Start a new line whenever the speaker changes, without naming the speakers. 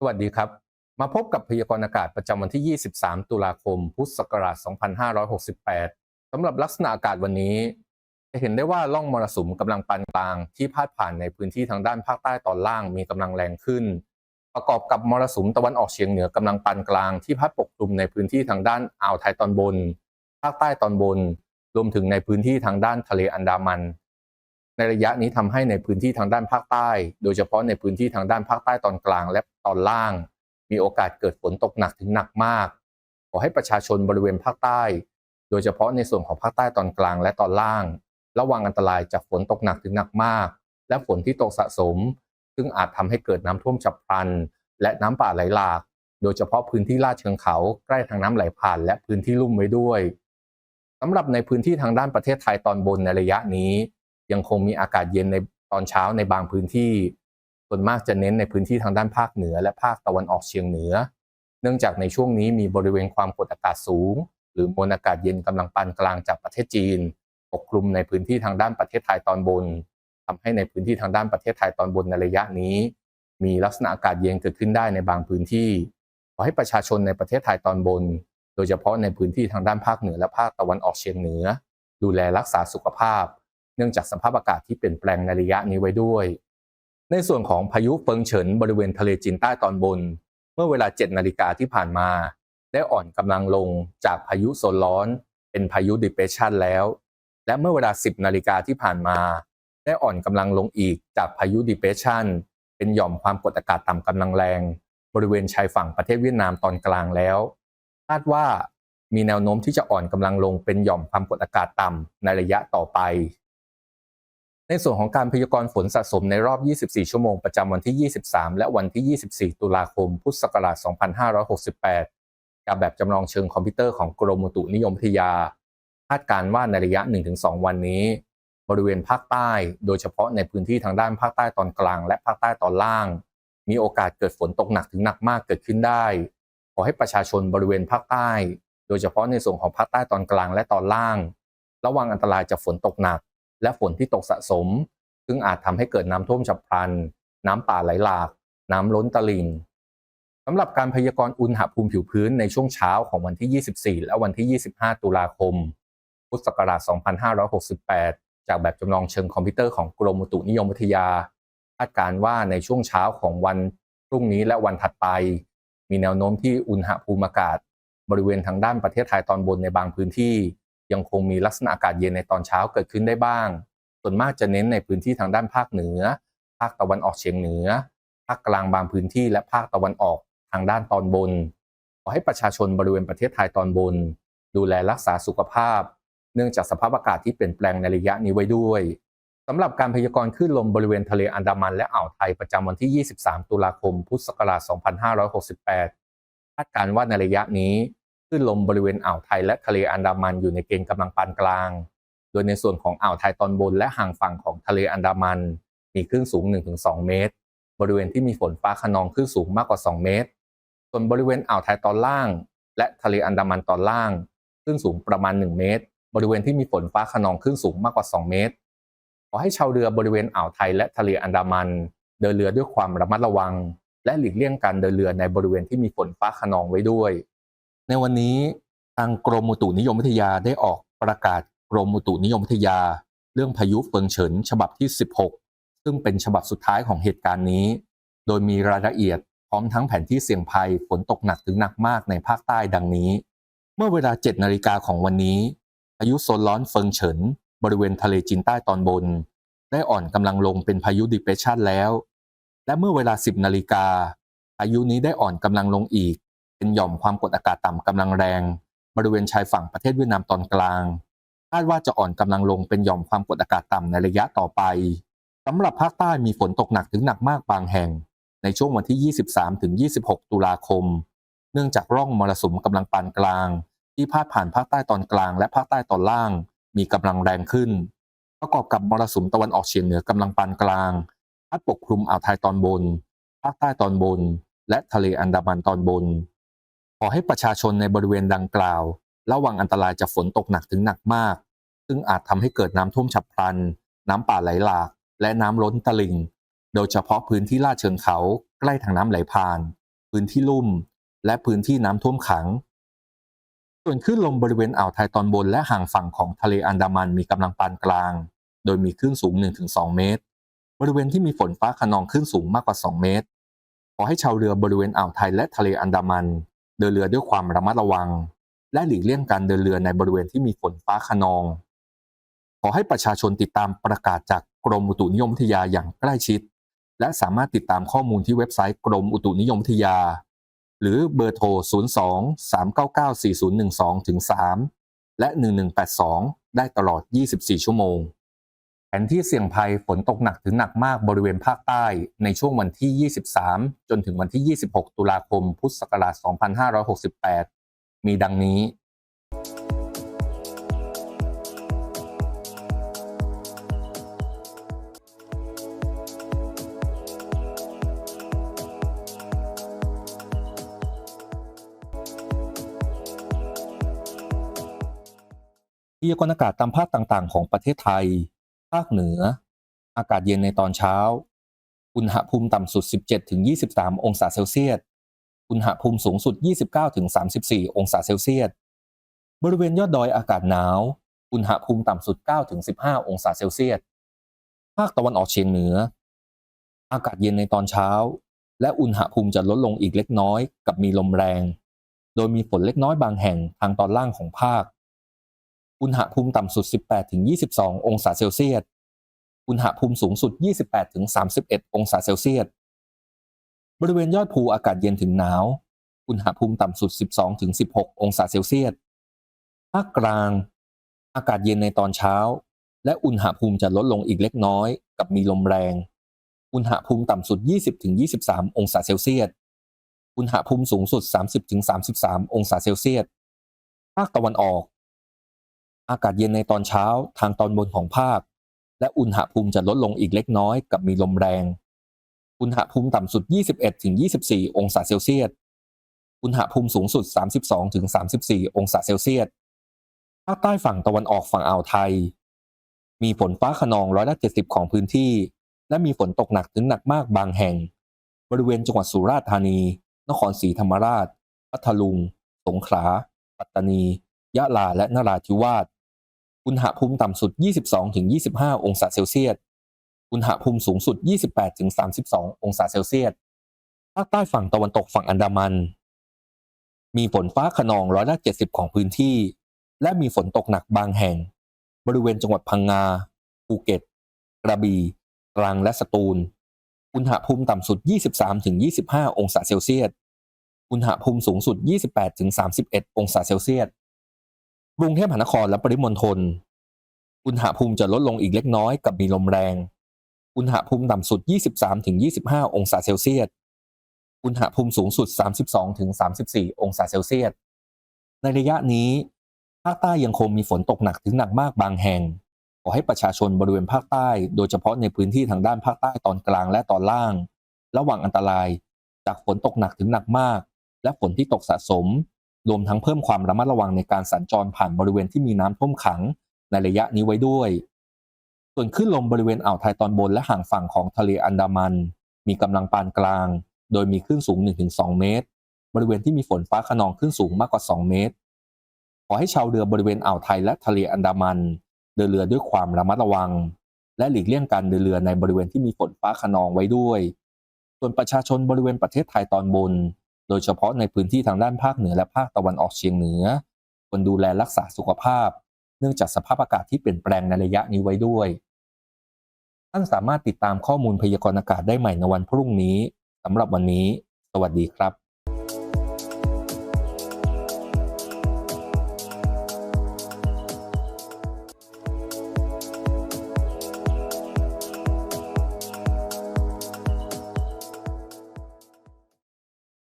สวัสดีครับ มาพบกับพยากรณ์อากาศประจำวันที่ 23 ตุลาคม พุทธศักราช 2568 สำหรับลักษณะอากาศวันนี้ จะเห็นได้ว่าล่องมรสุมกำลังปานกลางที่พาดผ่านในพื้นที่ทางด้านภาคใต้ตอนล่างมีกำลังแรงขึ้น ประกอบกับมรสุมตะวันออกเฉียงเหนือกำลังปานกลางที่พัดปกคลุมในพื้นที่ทางด้านอ่าวไทยตอนบน ภาคใต้ตอนบน รวมถึงในพื้นที่ทางด้านทะเลอันดามัน ในระยะนี้ทำให้ในพื้นที่ทางด้านภาคใต้ โดยเฉพาะในพื้นที่ทางด้านภาคใต้ตอนกลางและตอนล่าง มีโอกาสเกิดฝนตกหนักถึงหนักมาก ขอให้ประชาชนบริเวณภาคใต้ โดยเฉพาะในส่วนของภาคใต้ตอนกลางและตอนล่าง ระวังอันตรายจากฝนตกหนักถึงหนักมาก และฝนที่ตกสะสม ซึ่งอาจทำให้เกิดน้ำท่วมฉับพลัน และน้ำป่าไหลหลาก โดยเฉพาะพื้นที่ลาดเชิงเขาใกล้ทางน้ำไหลผ่านและพื้นที่ลุ่มไว้ด้วยสำหรับในพื้นที่ทางด้านประเทศไทยตอนบนในระยะนี้ ยังคงมีอากาศเย็นในตอนเช้าในบางพื้นที่ ส่วนมากจะเน้นในพื้นที่ทางด้านภาคเหนือ และภาคตะวันออกเฉียงเหนือ เนื่องจากในช่วงนี้มีบริเวณความกดอากาศสูง หรือมวลอากาศเย็นกำลังปานกลางจากประเทศจีนปกคลุมในพื้นที่ทางด้านประเทศไทยตอนบนทำให้ในพื้นที่ทางด้านประเทศไทยตอนบนในระยะนี้ มีลักษณะอากาศเย็นเกิดขึ้นได้ในบางพื้นที่ ขอให้ประชาชนในประเทศไทยตอนบน โดยเฉพาะในพื้นที่ทางด้านภาคเหนือและภาคตะวันออกเฉียงเหนือ ดูแลรักษาสุขภาพ เนื่องจากสภาพอากาศที่เปลี่ยนแปลงในระยะนี้ไว้ด้วย ในส่วนของพายุเฟิงเฉินบริเวณทะเลจีนใต้ตอนบน เมื่อเวลา 7 นาฬิกาที่ผ่านมา ได้อ่อนกำลังลงจากพายุโซนร้อน เป็นพายุดิเพชันแล้ว และเมื่อเวลา 10 นาฬิกาที่ผ่านมา ได้อ่อนกำลังลงอีกจากพายุดิเพชัน เป็นหย่อมความกดอากาศต่ำกำลังแรง บริเวณชายฝั่งประเทศเวียดนามตอนกลางแล้วคาดว่ามีแนวโน้มที่จะอ่อนกำลังลงเป็นหย่อมความกดอากาศต่ำในระยะต่อไป ในส่วนของการพยากรณ์ฝนสะสมในรอบ 24 ชั่วโมงประจำวันที่ 23 และวันที่ 24 ตุลาคม พุทธศักราช 2568กับแบบจำลองเชิงคอมพิวเตอร์ของกรมอุตุนิยมวิทยา คาดการณ์ว่าในระยะ 1-2 วันนี้ บริเวณภาคใต้ โดยเฉพาะในพื้นที่ทางด้านภาคใต้ตอนกลาง และภาคใต้ตอนล่าง มีโอกาสเกิดฝนตกหนักถึงหนักมากเกิดขึ้นได้ ขอให้ประชาชนบริเวณภาคใต้ โดยเฉพาะในส่วนของภาคใต้ตอนกลางและตอนล่าง ระวังอันตรายจากฝนตกหนัก และฝนที่ตกสะสม ซึ่งอาจทำให้เกิดน้ำท่วมฉับพลัน น้ำป่าไหลหลาก น้ำล้นตลิ่งสำหรับการพยากรณ์อุณหภูมิผิวพื้นในช่วงเช้าของวันที่ 24 และวันที่ 25 ตุลาคม พุทธศักราช 2568 จากแบบจำลองเชิงคอมพิวเตอร์ของกรมอุตุนิยมวิทยาคาดการณ์ว่าในช่วงเช้าของวันพรุ่งนี้และวันถัดไป มีแนวโน้มที่อุณหภูมิอากาศ บริเวณทางด้านประเทศไทยตอนบนในบางพื้นที่ ยังคงมีลักษณะอากาศเย็นในตอนเช้าเกิดขึ้นได้บ้าง ส่วนมากจะเน้นในพื้นที่ทางด้านภาคเหนือ ภาคตะวันออกเฉียงเหนือ ภาคกลางบางพื้นที่ และภาคตะวันออกทางด้านตอนบน ขอให้ประชาชนบริเวณประเทศไทยตอนบน ดูแลรักษาสุขภาพ เนื่องจากสภาพอากาศที่เปลี่ยนแปลงในระยะนี้ไว้ด้วยสำหรับการพยากรณ์คลื่นลมบริเวณทะเลอันดามันและอ่าวไทยประจำวันที่ 23 ตุลาคม พุทธศักราช 2568 คาดการณ์ว่าในระยะนี้คลื่นลมบริเวณอ่าวไทยและทะเลอันดามันอยู่ในเกณฑ์กำลังปานกลาง โดยในส่วนของอ่าวไทยตอนบนและห่างฝั่งของทะเลอันดามัน มีคลื่นสูง 1-2 เมตร บริเวณที่มีฝนฟ้าขนองคลื่นสูงมากกว่า 2 เมตร ส่วนบริเวณอ่าวไทยตอนล่าง และทะเลอันดามันตอนล่างคลื่นสูงประมาณ 1 เมตร บริเวณที่มีฝนฟ้าขนองคลื่นสูงมากกว่า 2 เมตร ขอให้ชาวเรือบริเวณอ่าวไทยและทะเลอันดามัน เดินเรือด้วยความระมัดระวัง และหลีกเลี่ยงการเดินเรือในบริเวณที่มีฝนฟ้าขนองไว้ด้วย ในวันนี้ทางกรมอุตุนิยมวิทยาได้ออกประกาศกรมอุตุนิยมวิทยา เรื่องพายุเฟิงเฉินฉบับที่ 16 ซึ่งเป็นฉบับสุดท้ายของเหตุการณ์นี้ โดยมีรายละเอียดพร้อมทั้งแผนที่เสี่ยงภัยฝนตกหนักถึงหนักมากในภาคใต้ดังนี้ เมื่อเวลา 7 นาฬิกาของวันนี้ พายุโซนร้อนเฟิงเฉิน บริเวณทะเลจีนใต้ตอนบน ได้อ่อนกำลังลงเป็นพายุดิเพรสชันแล้ว และเมื่อเวลา 10 นาฬิกาพายุนี้ได้อ่อนกำลังลงอีก เป็นหย่อมความกดอากาศต่ำกำลังแรง บริเวณชายฝั่งประเทศเวียดนามตอนกลางคาดว่าจะอ่อนกำลังลงเป็นหย่อมความกดอากาศต่ำในระยะต่อไปสำหรับภาคใต้มีฝนตกหนักถึงหนักมากบางแห่ง ในช่วงวันที่ 23ถึง26 ตุลาคม เนื่องจากร่องมรสุมกำลังปานกลาง ที่พาดผ่านภาคใต้ตอนกลางและภาคใต้ตอนล่าง มีกำลังแรงขึ้น ประกอบกับมรสุมตะวันออกเฉียงเหนือกำลังปานกลางพัดปกคลุมอ่าวไทยตอนบน ภาคใต้ตอนบน และทะเลอันดามันตอนบน ขอให้ประชาชนในบริเวณดังกล่าว ระวังอันตรายจากฝนตกหนักถึงหนักมาก ซึ่งอาจทำให้เกิดน้ำท่วมฉับพลัน น้ำป่าไหลหลาก และน้ำล้นตลิ่ง โดยเฉพาะพื้นที่ลาดเชิงเขา ใกล้ทางน้ำไหลผ่าน พื้นที่ลุ่ม และพื้นที่น้ำท่วมขัง ส่วนคลื่นลมบริเวณอ่าวไทยตอนบนและห่างฝั่งของทะเลอันดามันมีกำลังปานกลาง โดยมีคลื่นสูง 1-2 เมตร บริเวณที่มีฝนฟ้าขนองคลื่นสูงมากกว่า 2 เมตร ขอให้ชาวเรือบริเวณอ่าวไทยและทะเลอันดามัน เดินเรือด้วยความระมัดระวัง และหลีกเลี่ยงการเดินเรือในบริเวณที่มีฝนฟ้าขนอง ขอให้ประชาชนติดตามประกาศจากกรมอุตุนิยมวิทยาอย่างใกล้ชิด และสามารถติดตามข้อมูลที่เว็บไซต์กรมอุตุนิยมวิทยา หรือเบอร์โทร 02 399 4012ถึง3และ 1182 ได้ตลอด 24 ชั่วโมง แผนที่เสี่ยงภัยฝนตกหนักถึงหนักมากบริเวณภาคใต้ในช่วงวันที่ 23 จนถึงวันที่ 26 ตุลาคม พุทธศักราช 2568 มีดังนี้ ยากรณ์อากาศตามภาคต่างๆ ของประเทศไทย ภาคเหนือ อากาศเย็นในตอนเช้า อุณหภูมิต่ำสุด 17-23 องศาเซลเซียส อุณหภูมิสูงสุด 29-34 องศาเซลเซียส บริเวณยอดดอยอากาศหนาว อุณหภูมิต่ำสุด 9-15 องศาเซลเซียส ภาคตะวันออกเฉียงเหนือ อากาศเย็นในตอนเช้า และอุณหภูมิจะลดลงอีกเล็กน้อย กับมีลมแรง โดยมีฝนเล็กน้อยบางแห่งทางตอนล่างของภาค อุณหภูมิต่ำสุด 18-22 องศาเซลเซียส อุณหภูมิสูงสุด 28-31 องศาเซลเซียส บริเวณยอดภูอากาศเย็นถึงหนาว อุณหภูมิต่ำสุด 12-16 องศาเซลเซียส ภาคกลาง อากาศเย็นในตอนเช้า และอุณหภูมิจะลดลงอีกเล็กน้อย กับมีลมแรง อุณหภูมิต่ำสุด 20-23 องศาเซลเซียส อุณหภูมิสูงสุด 30-33 องศาเซลเซียส ภาคตะวันออก อากาศเย็นในตอนเช้าทางตอนบนของภาค และอุณหภูมิจะลดลงอีกเล็กน้อยกับมีลมแรง อุณหภูมิต่ำสุด 21-24 องศาเซลเซียส อุณหภูมิสูงสุด 32-34 องศาเซลเซียส ภาคใต้ฝั่งตะวันออกฝั่งอ่าวไทย มีฝนฟ้าขนองร้อยละ70 ของพื้นที่ และมีฝนตกหนักถึงหนักมากบางแห่ง บริเวณจังหวัดสุราษฎร์ธานี นครศรีธรรมราช พัทลุง สงขลา ปัตตานี ยะลา และนราธิวาส อุณหภูมิต่ำสุด 22-25 องศาเซลเซียส อุณหภูมิสูงสุด 28-32 องศาเซลเซียส ภาคใต้ฝั่งตะวันตกฝั่งอันดามัน มีฝนฟ้าขนองร้อยละ 70 ของพื้นที่ และมีฝนตกหนักบางแห่ง บริเวณจังหวัดพังงา ภูเก็ต กระบี่ ตรัง และสตูล อุณหภูมิต่ำสุด 23-25 องศาเซลเซียส อุณหภูมิสูงสุด 28-31 องศาเซลเซียส กรุงเทพมหานครและปริมณฑลอุณหภูมิจะลดลงอีกเล็กน้อยกับมีลมแรง อุณหภูมิต่ำสุด 23-25 องศาเซลเซียส อุณหภูมิสูงสุด 32-34 องศาเซลเซียส ในระยะนี้ภาคใต้ยังคงมีฝนตกหนักถึงหนักมากบางแห่ง ขอให้ประชาชนบริเวณภาคใต้ โดยเฉพาะในพื้นที่ทางด้านภาคใต้ตอนกลางและตอนล่าง ระวังอันตราย จากฝนตกหนักถึงหนักมาก และฝนที่ตกสะสม รวมทั้งเพิ่มความระมัดระวังในการสัญจรผ่านบริเวณที่มีน้ำท่วมขังในระยะนี้ไว้ด้วย ส่วนคลื่นลมบริเวณอ่าวไทยตอนบนและห่างฝั่งของทะเลอันดามัน มีกำลังปานกลาง โดยมีคลื่นสูง 1-2 เมตร บริเวณที่มีฝนฟ้าขนองคลื่นสูงมากกว่า 2 เมตร ขอให้ชาวเรือบริเวณอ่าวไทยและทะเลอันดามันเดินเรือด้วยความระมัดระวัง และหลีกเลี่ยงการเดินเรือในบริเวณที่มีฝนฟ้าขนองไว้ด้วย ส่วนประชาชนบริเวณประเทศไทยตอนบน โดยเฉพาะในพื้นที่ทางด้านภาคเหนือและภาคตะวันออกเฉียงเหนือควรดูแลรักษาสุขภาพ เนื่องจากสภาพอากาศที่เปลี่ยนแปลงในระยะนี้ไว้ด้วยท่านสามารถติดตามข้อมูลพยากรณ์อากาศได้ใหม่ในวันพรุ่งนี้สำหรับวันนี้ สวัสดีครับ